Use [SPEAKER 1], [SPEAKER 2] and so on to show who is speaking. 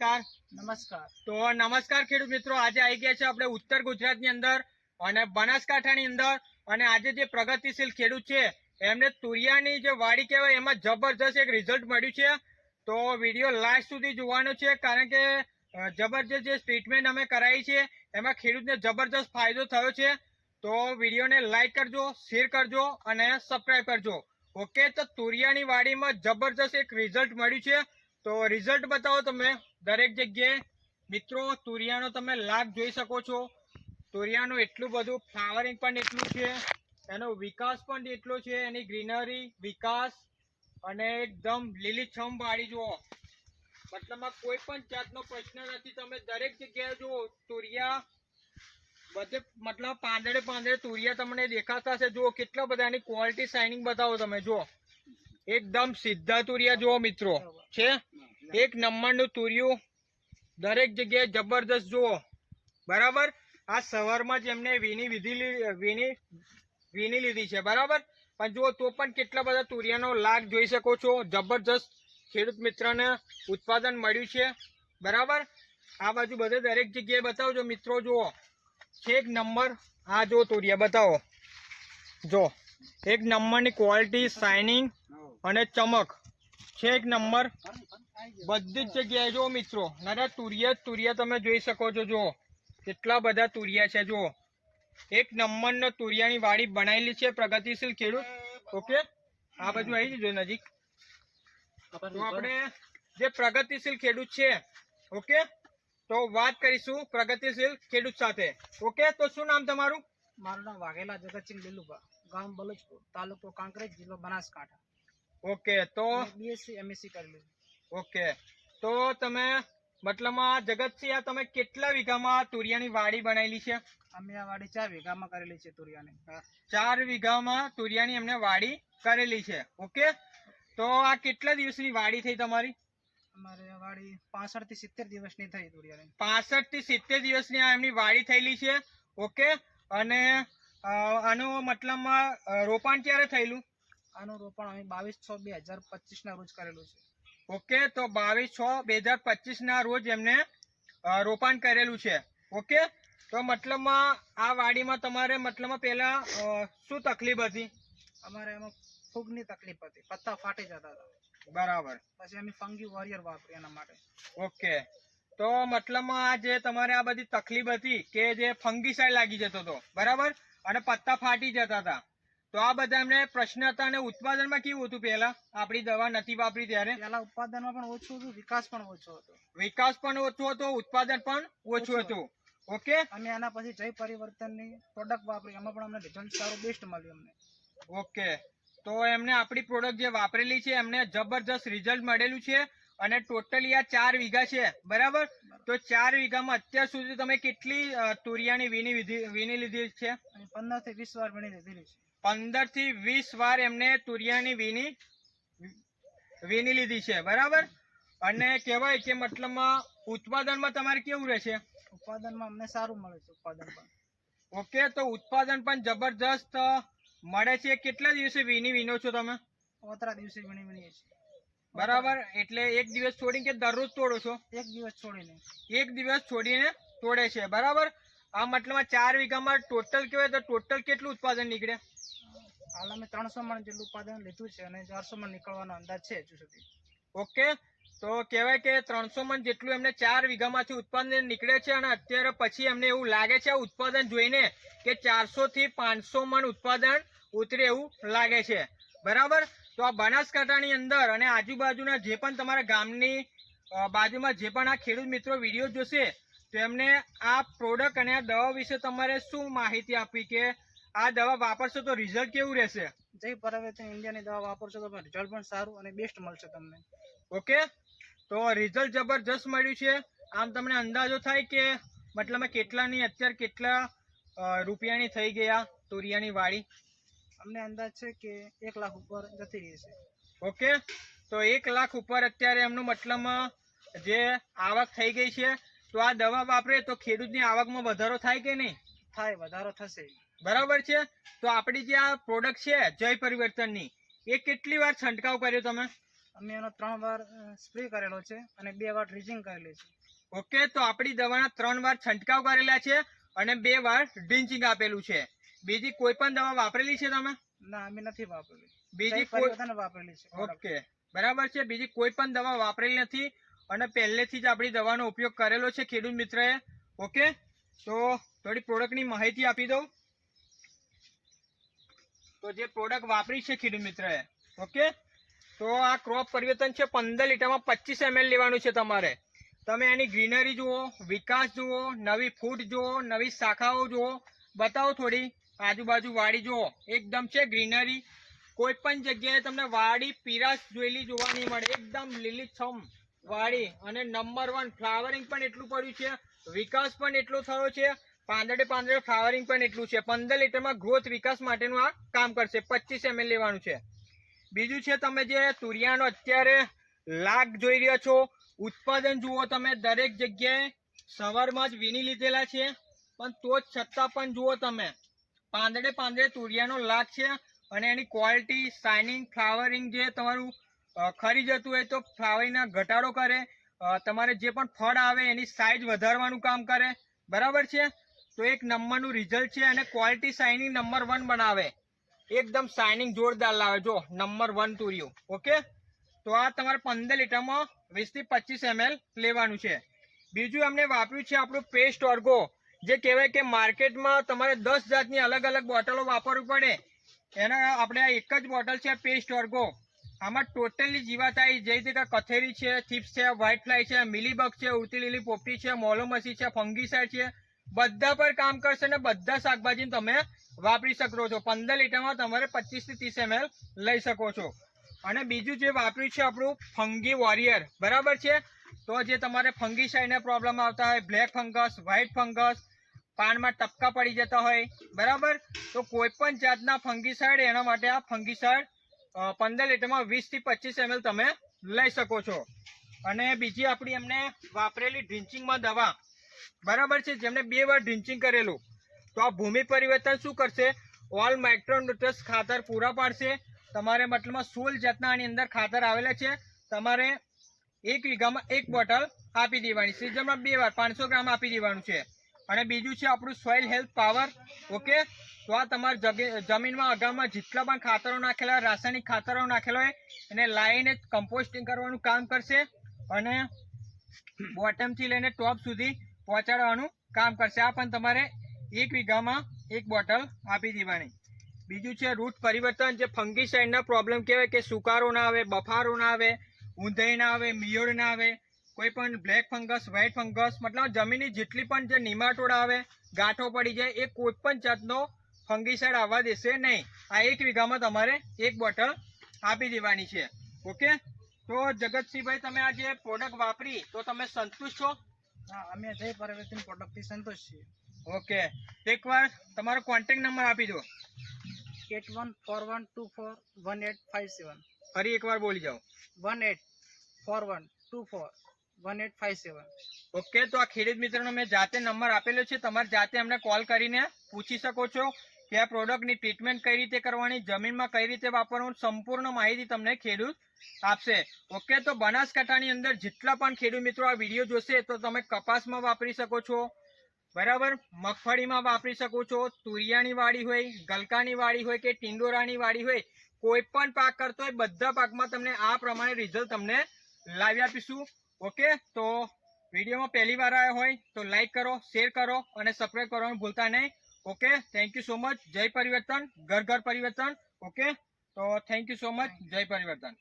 [SPEAKER 1] નમસ્કાર.
[SPEAKER 2] નમસ્કાર.
[SPEAKER 1] તો નમસ્કાર ખેડૂત મિત્રો આજે આવી ગયા છે આપણે ઉત્તર ગુજરાતની અંદર અને બનાસકાંઠાની અંદર. અને આજે જે પ્રગતિશીલ ખેડૂત છે એમને તુરિયાની જે વાડી કહેવાય એમાં જબરજસ્ત એક રિઝલ્ટ મળ્યું છે. તો વીડિયો લાસ્ટ સુધી જોવાનો છે કારણ કે જબરજસ્ત જે ટ્રીટમેન્ટ અમે કરાવી છે એમાં ખેડૂતને જબરજસ્ત ફાયદો થયો છે. તો વિડીયોને લાઇક કરજો શેર કરજો અને સબસ્ક્રાઈબ કરજો. ઓકે તો તુરિયાની વાડીમાં જબરજસ્ત એક રિઝલ્ટ મળ્યું છે. તો રિઝલ્ટ બતાવો તમે. દરેક જગ્યાએ, મિત્રો, તુરિયાનો તમે લાભ જોઈ શકો છો. તુરિયાનું એટલું બધું ફ્લાવરિંગ પણ એટલું છે, એનો વિકાસ પણ એટલો છે, એની ગ્રીનરી, વિકાસ, અને એકદમ લીલીછમ વાળી જુઓ. મતલબમાં કોઈ પણ જાતનો પ્રશ્ન નથી, તમે દરેક જગ્યાએ જુઓ, તુરિયા બધે, મતલબ પાંદડે પાંદડે તુરિયા તમને દેખાતા હશે. જુઓ, કેટલા બધા એની ક્વોલિટી શાઇનિંગ બતાવો તમે, જુઓ. એકદમ સીધા તુરિયા જુઓ, મિત્રો. છે? એક નંબરનું તુર્યું. દરેક જગ્યાએ જબરદસ્ત જુઓ. બરાબર? આ સવારમાં જ એમને વીણી વિધી વીની વીણી લીધી છે. બરાબર? પણ જુઓ, તો પણ કેટલા બધા તુરિયાનો લાગ જોઈ શકો છો. જબરજસ્ત ખેડૂત મિત્રને ઉત્પાદન મળ્યું છે. બરાબર? આ બાજુ બધે દરેક જગ્યાએ બતાવજો મિત્રો, જુઓ. છે એક નંબર, આ જો તુરિયા, બતાવો. જો એક નંબરની ક્વોલિટી, શાઇનિંગ અને ચમક. છે એક નંબર બધી જ જગ્યાએ જો મિત્રો નાના તુરિયા તુરિયા તમે જોઈ શકો છો જો. કેટલા બધા તુરિયા છે જો. એક નંબરનો તુરિયાની વાડી બનાવેલી છે પ્રગતિશીલ ખેડૂત. ઓકે? આ બાજુ આવી જજો નજીક. તો આપણે જે પ્રગતિશીલ ખેડૂત છે ઓકે? તો વાત કરીશું પ્રગતિશીલ ખેડૂત સાથે. ઓકે? તો શું નામ તમારું?
[SPEAKER 2] મારું નામ વાઘેલા જગતસિંહ લીલુભા ગામ બલોચપુર તાલુકો કાંકરેજ જિલ્લો બનાસકાંઠા.
[SPEAKER 1] ઓકે તો?
[SPEAKER 2] બીએસસી એમએસસી કરેલું.
[SPEAKER 1] ઓકે. તો તમે મતલબમાં જગતસિંહ આ તમે કેટલા વીઘામાં તુરિયાની વાડી બનાવેલી છે?
[SPEAKER 2] અમે આ વાડી ચાર વીઘામાં કરેલી છે તુરિયાની.
[SPEAKER 1] ચાર વીઘામાં તુરિયાની એમને વાડી કરેલી છે. ઓકે? તો આ કેટલા દિવસની વાડી થઈ તમારી?
[SPEAKER 2] અમારે વાડી પાસઠથી સિત્તેર દિવસની થઈ તુરિયાની.
[SPEAKER 1] પાસઠથી સિત્તેર દિવસની આ એમની વાડી થયેલી છે. ઓકે? અને આનું મતલબમાં રોપાણ ક્યારે થયેલું?
[SPEAKER 2] આનું રોપણ અમે બાવીસ છ બે હજાર પચીસ ના રોજ કરેલું છે.
[SPEAKER 1] ઓકે તો બાવીસ છ બે હજાર પચીસના રોજ એમને રોપાણ કરેલું છે. ઓકે તો મતલબમાં આ વાડીમાં તમારે મતલબમાં પહેલાં શું તકલીફ હતી?
[SPEAKER 2] અમારે એમાં ફૂગની તકલીફ હતી. પત્તા ફાટી જતા હતા.
[SPEAKER 1] બરાબર.
[SPEAKER 2] પછી અમે ફંગી વોરિયર વાપરી એના માટે.
[SPEAKER 1] ઓકે તો મતલબમાં આ જે તમારે આ બધી તકલીફ હતી કે જે ફંગીસાઇડ લાગી જતો હતો. બરાબર? અને પત્તા ફાટી જતા હતા. તો આ બધા એમને પ્રશ્ન હતા અને ઉત્પાદનમાં કેવું હતું પહેલા? આપણી દવા નથી વાપરી ત્યારે?
[SPEAKER 2] પેલા ઉત્પાદનમાં પણ ઓછું હતું વિકાસ પણ ઓછો હતો.
[SPEAKER 1] વિકાસ પણ ઓછો હતો ઉત્પાદન પણ ઓછું હતું. ઓકે?
[SPEAKER 2] અને એના પછી જય પરિવર્તનની પ્રોડક્ટ વાપરી એમાં પણ અમને રિઝલ્ટ સારું બેસ્ટ મળ્યું અમને.
[SPEAKER 1] ઓકે. તો એમને આપણી પ્રોડક્ટ જે વાપરેલી છે એમને જબરજસ્ત રિઝલ્ટ મળેલું છે અને ટોટલી આ ચાર વીઘા છે બરાબર? તો ચાર વીઘામાં અત્યાર સુધી તમે કેટલી તુરિયાની વીણી વીણી લીધી છે?
[SPEAKER 2] પંદરથી વીસ વાર વીણી લીધેલી છે.
[SPEAKER 1] પંદરથી વીસ વાર એમને તુરિયાની વીણી વીણી લીધી છે બરાબર? અને કહેવાય કે મતલબમાં ઉત્પાદનમાં તમારે કેવું રહેશે?
[SPEAKER 2] ઉત્પાદનમાં અમને સારું મળે છે ઉત્પાદન પણ.
[SPEAKER 1] ઓકે તો ઉત્પાદન પણ જબરજસ્ત મળે છે. કેટલા દિવસે વીણી વીણો છો તમે?
[SPEAKER 2] ઓતરા દિવસે વીણી વીણીએ છીએ.
[SPEAKER 1] બરાબર એટલે એક દિવસ છોડીને કે દરરોજ તોડો છો?
[SPEAKER 2] એક દિવસ છોડીને.
[SPEAKER 1] એક દિવસ છોડીને તોડે છે બરાબર? આ મતલબમાં ચાર વીઘામાં ટોટલ કહેવાય તો ટોટલ કેટલું ઉત્પાદન નીકળે?
[SPEAKER 2] હાલ અમે ત્રણસો મણ જેટલું ઉત્પાદન લીધું છે અને ચારસો મણ નીકળવાનો અંદાજ છે હજુ સુધી.
[SPEAKER 1] ઓકે તો કહેવાય કે ત્રણસો મણ જેટલું એમને ચાર વીઘામાંથી ઉત્પાદન નીકળે છે અને અત્યારે પછી એમને એવું લાગે છે આ ઉત્પાદન જોઈને કે ચારસો થી પાંચસો મણ ઉત્પાદન ઉતરે એવું લાગે છે. બરાબર? તો આ બનાસકાંઠાની અંદર અને આજુબાજુના જે પણ તમારા ગામની બાજુમાં જે પણ આ ખેડૂત મિત્રો વીડિયો જોશે તો એમને આ પ્રોડક્ટ અને આ દવા વિશે તમારે શું માહિતી આપવી કે આ દવા વાપરશો તો રિઝલ્ટ કેવું રહેશે?
[SPEAKER 2] જય પરિવર્તન ઇન્ડિયાની દવા વાપરશો તો રિઝલ્ટ પણ સારું અને બેસ્ટ મળશે તમને.
[SPEAKER 1] ઓકે? તો રિઝલ્ટ જબરજસ્ત મળ્યું છે. આમ તમને અંદાજો થાય કે મતલબ કેટલાની અત્યારે કેટલા રૂપિયાની થઈ ગયા તુરિયાની વાડી?
[SPEAKER 2] અમને અંદાજ છે કે એક લાખ ઉપર જતી રહી છે.
[SPEAKER 1] ઓકે? તો એક લાખ ઉપર અત્યારે એમનું મતલબ જે આવક થઈ ગઈ છે તો આ દવા વાપરે તો ખેડૂતની આવકમાં વધારો થાય કે નહીં?
[SPEAKER 2] થાય વધારો થશે.
[SPEAKER 1] બરાબર છે? તો આપણી જે આ પ્રોડક્ટ છે જય પરિવર્તનની એ કેટલી વાર છંટકાવ કર્યો તમે?
[SPEAKER 2] અમે એનો ત્રણ વાર સ્પ્રે કરેલો છે અને બે વાર ડ્રીઝિંગ કરેલી છે.
[SPEAKER 1] ઓકે તો આપણી દવાના ત્રણ વાર છંટકાવ કરેલા છે અને બે વાર ડ્રિંચિંગ આપેલું છે. બીજી કોઈ પણ દવા વાપરેલી છે તમે?
[SPEAKER 2] ના અમે નથી વાપરેલી.
[SPEAKER 1] બીજી કોઈ
[SPEAKER 2] વાપરેલી છે.
[SPEAKER 1] ઓકે બરાબર છે? બીજી કોઈ પણ દવા વાપરેલી નથી અને પહેલેથી જ આપણી દવાનો ઉપયોગ કરેલો છે ખેડૂત મિત્રએ. ઓકે? તો થોડી પ્રોડક્ટની માહિતી આપી દઉં. તો જે પ્રોડક્ટ વાપરી છે ખેડૂત મિત્રએ, ઓકે? તો આ ક્રોપ પરિવર્તન છે પંદર લીટરમાં પચીસ એમએલ લેવાનું છે તમારે. તમે એની ગ્રીનરી જુઓ, વિકાસ જુઓ, નવી ફૂટ જુઓ, નવી શાખાઓ જુઓ. બતાવો થોડી, આજુબાજુ વાડી જુઓ. એકદમ છે ગ્રીનરી. કોઈ પણ જગ્યાએ તમને વાડી પીરાશ જોયેલી જોવા નહીં મળે. એકદમ લીલીછમ. વાડી અને નંબર વન ફ્લાવરિંગ પણ એટલું પડ્યું છે. વિકાસ પણ એટલો થયો છે. પાંદડે પાંદડે ફ્લાવરિંગ પણ એટલું છે. પંદર લીટરમાં ગ્રોથ વિકાસ માટેનું આ કામ કરશે. પચીસ એમએલ લેવાનું છે. બીજું છે તમે જે તુરિયાનો અત્યારે લાગ જોઈ રહ્યા છો, ઉત્પાદન જુઓ તમે, દરેક જગ્યાએ સવારમાં જ વીણી લીધેલા છે. પણ તો જ છતાં પણ જુઓ તમે, પાંદડે પાંદડે તુરિયાનો લાગ છે અને એની ક્વોલિટી શાઇનિંગ ફ્લાવરિંગ જે તમારું ખરી જતું હોય તો ફ્લાવરીના ઘટાડો કરે તમારે જે પણ ફળ આવે એની સાઇઝ વધારવાનું કામ કરે, બરાબર છે? તો એક નંબરનું રિઝલ્ટ છે અને ક્વોલિટી શાઇનિંગ નંબર વન બનાવે. એકદમ શાઇનિંગ જોરદાર લાવે, જો નંબર વન તુર્યું, ઓકે? તો આ તમારે પંદર લીટરમાં વીસથી પચીસ એમએલ લેવાનું છે. બીજું અમને વાપર્યું છે આપણું પેસ્ટ ઓર્ગો જે કહેવાય કે માર્કેટમાં તમારે દસ જાતની અલગ અલગ બોટલો વાપરવી પડે. એના, આપણે આ એક જ બોટલ છે પેસ્ટ ઓર્ગો આમાં ટોટલી જીવાતાઈ, જે રીતે કથેરી છે, ચિપ્સ છે વ્હાઇટ ફ્લાય છે, મિલીબગ છે, ઉડતી લીલી પોપટી છે, મોલોમસી છે, ફંગીસાઇડ છે, બધા પર કામ કરશે અને બધા શાકભાજી તમે વાપરી શકો છો. પંદર લીટરમાં તમારે પચીસથી ત્રીસ એમએલ લઈ શકો છો. અને બીજું જે વાપર્યું છે આપણું ફંગી વોરિયર. બરાબર છે? તો જે તમારે ફંગીસાઇડના પ્રોબ્લેમ આવતા હોય, બ્લેક ફંગસ વ્હાઇટ ફંગસ, પાનમાં ટપકા પડી જતા હોય. બરાબર? તો કોઈ પણ જાતના ફંગીસાઇડ એના માટે આ ફંગીસાઇડ પંદર લીટરમાં વીસથી પચીસ એમએલ તમે લઈ શકો છો. અને બીજી આપણી એમને વાપરેલી ડ્રિંચિંગમાં દવા. બરાબર છે જેમને બે વાર ડ્રિંચિંગ કરેલું. તો આ ભૂમિ પરિવર્તન શું કરશે? ઓલ માઇક્રોન્યુટ્રસ ખાતર પૂરા પાડશે. તમારે મતલબમાં સોળ જાતના આની અંદર ખાતર આવેલા છે. તમારે એક વીઘામાં એક બોટલ આપી દેવાની. સિઝનમાં બે વાર પાંચસો ગ્રામ આપી દેવાનું છે. અને બીજું છે આપણું સોઇલ હેલ્થ પાવર ઓકે તો આ તમારા જમીનમાં અગાઉમાં જેટલા પણ ખાતરો નાખેલા હોય, રાસાયણિક ખાતરો નાખેલા હોય એને લાવીને કમ્પોસ્ટિંગ કરવાનું કામ કરશે અને બોટમથી લઈને ટોપ સુધી પહોંચાડવાનું કામ કરશે. આ પણ તમારે એક વીઘામાં એક બોટલ આપી દેવાની. બીજું છે રૂટ પરિવર્તન. જે ફંગીસાઇડના પ્રોબ્લેમ કહેવાય કે સુકારો ના આવે બફારો ના આવે ઊંધાઈ ના આવે મિયોડ ના આવે કોઈ પણ બ્લેક ફંગસ વ્હાઇટ ફંગસ મતલબ જમીનની જેટલી પણ જે નિમાટોડ આવે ગાંઠો પડી જાય એ કોઈ પણ જાતનો ફંગીસાઇડ આવવા દેશે નહીં. આ એક વીઘામાં તમારે એક બોટલ આપી દેવાની છે. ઓકે? તો જગતસિંહભાઈ તમે આ જે પ્રોડક્ટ વાપરી તો તમે સંતુષ્ટ છો?
[SPEAKER 2] હા અમે જય પરિવર્તન પ્રોડક્ટથી સંતોષ છીએ.
[SPEAKER 1] ઓકે. એકવાર તમારો કોન્ટેક્ટ નંબર આપી દો.
[SPEAKER 2] Eight one four one two four one eight five seven.
[SPEAKER 1] ફરી એકવાર બોલી જાઓ.
[SPEAKER 2] One eight four one two four. One eight five seven
[SPEAKER 1] okay તો આ ખેડૂત મિત્રોનો મેં જાતે નંબર આપેલો છે. તમારે જાતે અમને કોલ કરીને પૂછી શકો છો કે આ પ્રોડક્ટની ટ્રીટમેન્ટ કઈ રીતે કરવાની, જમીનમાં કઈ રીતે વાપરવાનું, સંપૂર્ણ માહિતી તમને ખેડૂત આપશે. ઓકે તો બનાસકાંઠાની અંદર જેટલા પણ ખેડૂત મિત્રો આ વીડિયો જોશે તો તમે કપાસમાં વાપરી શકો છો. બરાબર? મગફળીમાં વાપરી શકો છો. તુરિયાની વાડી હોય, ગલકાની વાડી હોય કે ટિંડોરાની વાડી હોય, કોઈ પણ પાક કરતો હોય, બધા પાકમાં તમને આ પ્રમાણે રિઝલ્ટ તમને લાવી આપીશું. ઓકે, તો વિડીયોમાં પહેલી વાર આવ્યા હોય તો લાઈક કરો શેર કરો અને સબસ્ક્રાઈબ કરવાનું ભૂલતા નહીં. Okay thank you so much જય પરિવર્તન, ઘર ઘર પરિવર્તન. ઓકે, તો થેન્ક યુ સો મચ જય પરિવર્તન.